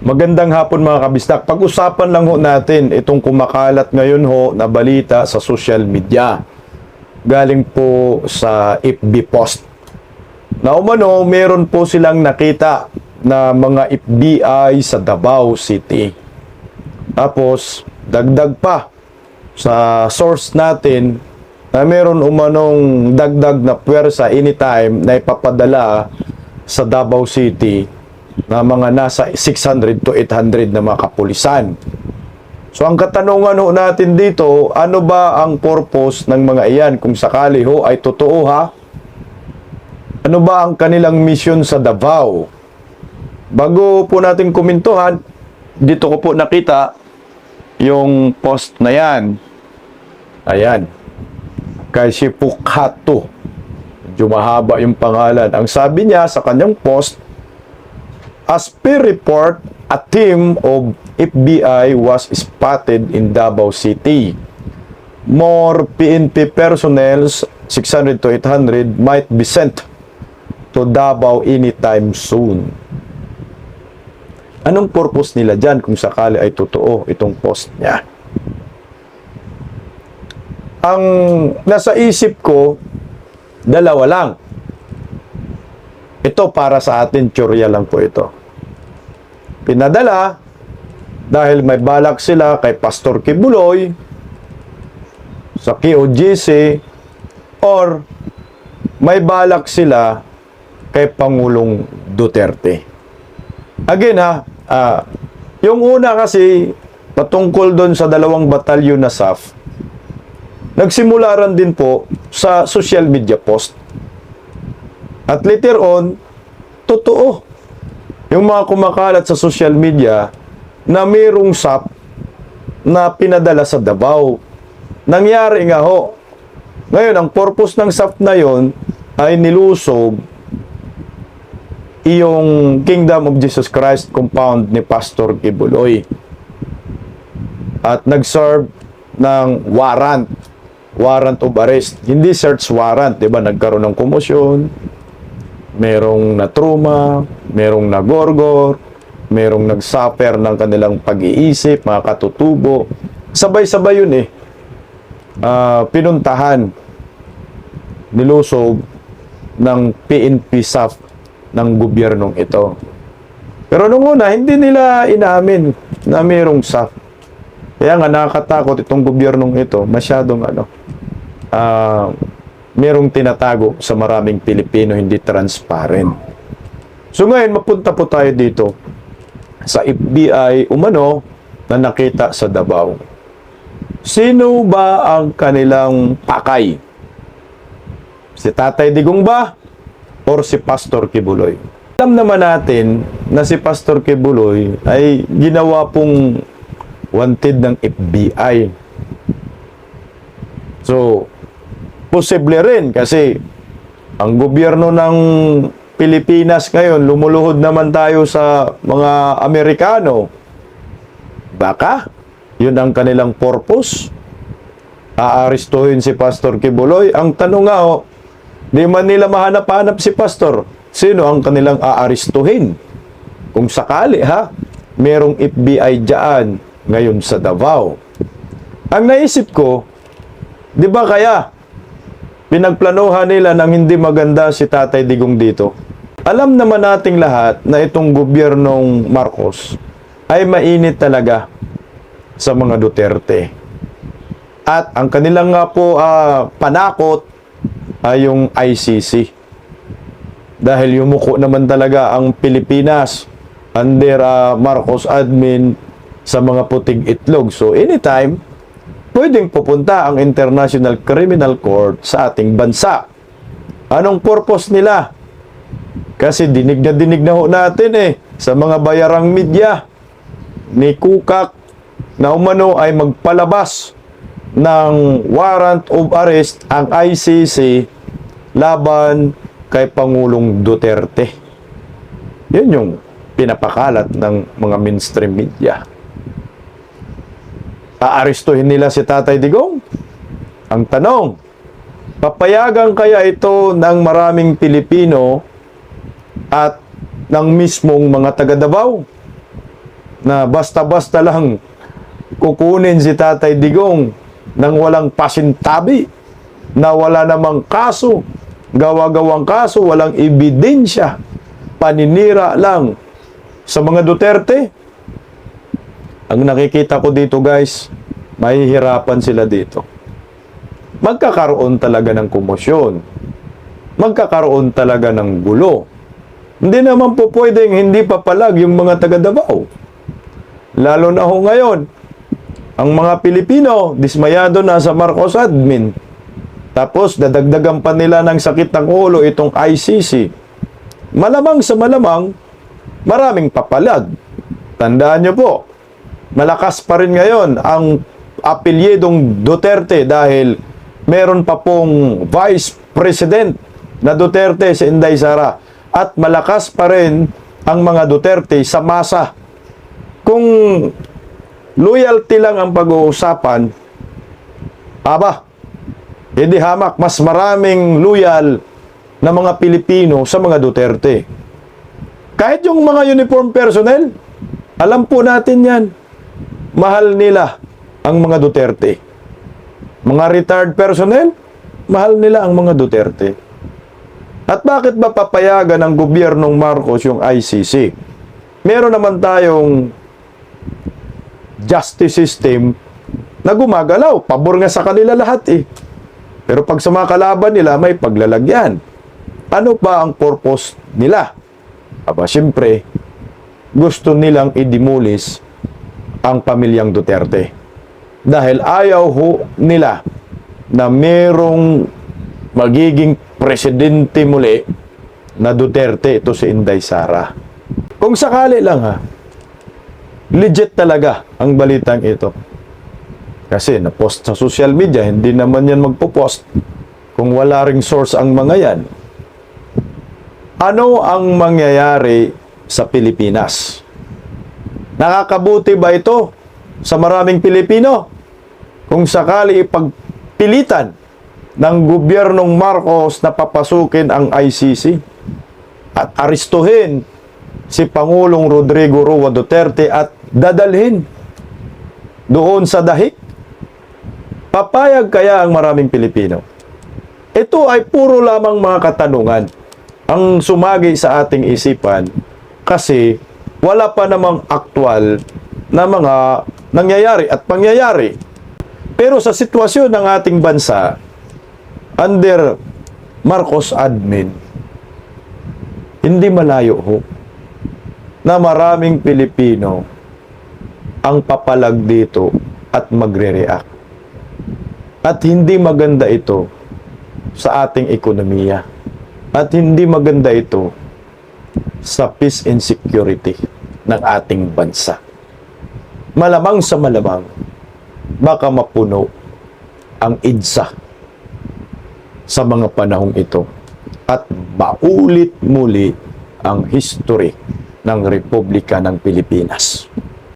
Magandang hapon mga kabistak. Pag-usapan lang ho natin itong kumakalat ngayon ho na balita sa social media. Galing po sa FB post. Na umano, meron po silang nakita na mga FBI sa Davao City. Tapos, dagdag pa sa source natin na meron umanong dagdag na puwersa anytime na ipapadala sa Davao City na mga nasa 600 to 800 na mga kapulisan. So ang katanungan ho natin dito, ano ba ang purpose ng mga iyan kung sakali ho ay totoo ha? Ano ba ang kanilang mission sa Davao? Bago po natin kumintuhan, dito ko po nakita yung post na yan. Ayan. Kay si Pukhato. Medyo yung pangalan. Ang sabi niya sa kanyang post, As per report, a team of FBI was spotted in Davao City. More PNP personnel, 600 to 800, might be sent to Davao anytime soon. Anong purpose nila dyan kung sakali ay totoo itong post niya? Ang nasa isip ko, dalawa lang. Ito para sa atin, teorya lang po ito. Pinadala dahil may balak sila kay Pastor Kibuloy sa QGC or may balak sila kay Pangulong Duterte. Again ha, ah, yung una kasi patungkol doon sa dalawang batalyon na SAF, nagsimula rin din po sa social media post. At later on, totoo. Yung mga kumakalat sa social media na mayroong SAP na pinadala sa Davao. Nangyari nga ho. Ngayon, ang purpose ng SAP na yon ay nilusob yung Kingdom of Jesus Christ compound ni Pastor Kibuloy. At nag-serve ng warrant. Warrant of arrest. Hindi search warrant. 'di ba Nagkaroon ng komosyon. Merong natruma. Merong nagorgor. Merong nagsuffer ng kanilang pag-iisip, mga katutubo. Sabay-sabay yun eh. Ah, pinuntahan. Nilusob ng PNP SAF ng gobyernong ito. Pero nung una, hindi nila inamin na mayroong SAF. Kaya nga nakakatakot itong gobyernong ito, masyadong ano, ah, merong tinatago sa maraming Pilipino, hindi transparent. So ngayon, mapunta po tayo dito sa FBI umano na nakita sa Davao. Sino ba ang kanilang pakay? Si Tatay Digong ba? Or si Pastor Kibuloy? Alam naman natin na si Pastor Kibuloy ay ginawa pong wanted ng FBI. So, posible rin kasi ang gobyerno ng Pilipinas ngayon, lumuluhod naman tayo sa mga Amerikano. Baka, yun ang kanilang purpose. Aaristuhin si Pastor Kibuloy. Ang tanong nga, oh, di man nila mahanap-hanap si Pastor. Sino ang kanilang aaristuhin? Kung sakali ha, merong FBI dyan ngayon sa Davao. Ang naisip ko, di ba kaya pinagplanuhan nila ng hindi maganda si Tatay Digong dito? Alam naman nating lahat na itong gobyernong Marcos ay mainit talaga sa mga Duterte. At ang kanilang nga po ah, panakot ay yung ICC. Dahil yumuko naman talaga ang Pilipinas under ah, Marcos admin sa mga puting itlog. So anytime, pwedeng pupunta ang International Criminal Court sa ating bansa. Anong purpose nila? Kasi dinig na dinig na ho natin eh sa mga bayarang media ni Kukak na umano ay magpalabas ng warrant of arrest ang ICC laban kay Pangulong Duterte. Yun yung pinapakalat ng mga mainstream media. Aarestuhin nila si Tatay Digong? Ang tanong, papayagan kaya ito ng maraming Pilipino at ng mismong mga taga Davao? na basta-basta lang kukunin si Tatay Digong nang walang pasintabi, na wala namang kaso, gawa-gawang kaso, walang ebidensya, paninira lang sa mga Duterte. Ang nakikita ko dito guys, mahihirapan sila dito. Magkakaroon talaga ng komosyon. Magkakaroon talaga ng gulo. Hindi naman po pwedeng hindi papalag yung mga taga Davao. Lalo na ho ngayon, ang mga Pilipino, dismayado na sa Marcos admin. Tapos, dadagdagan pa nila ng sakit ng ulo itong ICC. Malamang sa malamang, maraming papalag. Tandaan nyo po, malakas pa rin ngayon ang apelyedong Duterte dahil meron pa pong Vice President na Duterte sa Inday Sara. At malakas pa rin ang mga Duterte sa masa. Kung loyalty lang ang pag-uusapan, aba, hindi hamak, mas maraming loyal na mga Pilipino sa mga Duterte. Kahit yung mga uniform personnel, alam po natin yan. Mahal nila ang mga Duterte. Mga retired personnel, mahal nila ang mga Duterte. At bakit ba papayagan ng gobyernong Marcos yung ICC? Meron naman tayong justice system na gumagalaw. Pabor nga sa kanila lahat eh. Pero pag sa mga kalaban nila, may paglalagyan. Ano ba ang purpose nila? Aba, siyempre, gusto nilang idimulis ang pamilyang Duterte. Dahil ayaw ho nila na merong magiging presidente muli na Duterte ito si Inday Sara. Kung sakali lang ha, legit talaga ang balitang ito. Kasi na-post sa social media, hindi naman yan magpo-post kung wala ring source ang mga yan. Ano ang mangyayari sa Pilipinas? Nakakabuti ba ito sa maraming Pilipino? Kung sakali ipagpilitan ng gobyernong Marcos na papasukin ang ICC at aristuhin si Pangulong Rodrigo Roa Duterte at dadalhin doon sa dahig? Papayag kaya ang maraming Pilipino? Ito ay puro lamang mga katanungan ang sumagi sa ating isipan kasi wala pa namang aktwal na mga nangyayari at pangyayari. Pero sa sitwasyon ng ating bansa, under Marcos admin, hindi malayo ho na maraming Pilipino ang papalag dito at magre-react. At hindi maganda ito sa ating ekonomiya. At hindi maganda ito sa peace and security ng ating bansa. Malamang sa malamang, baka mapuno ang IDSA sa mga panahong ito at maulit muli ang history ng Republika ng Pilipinas.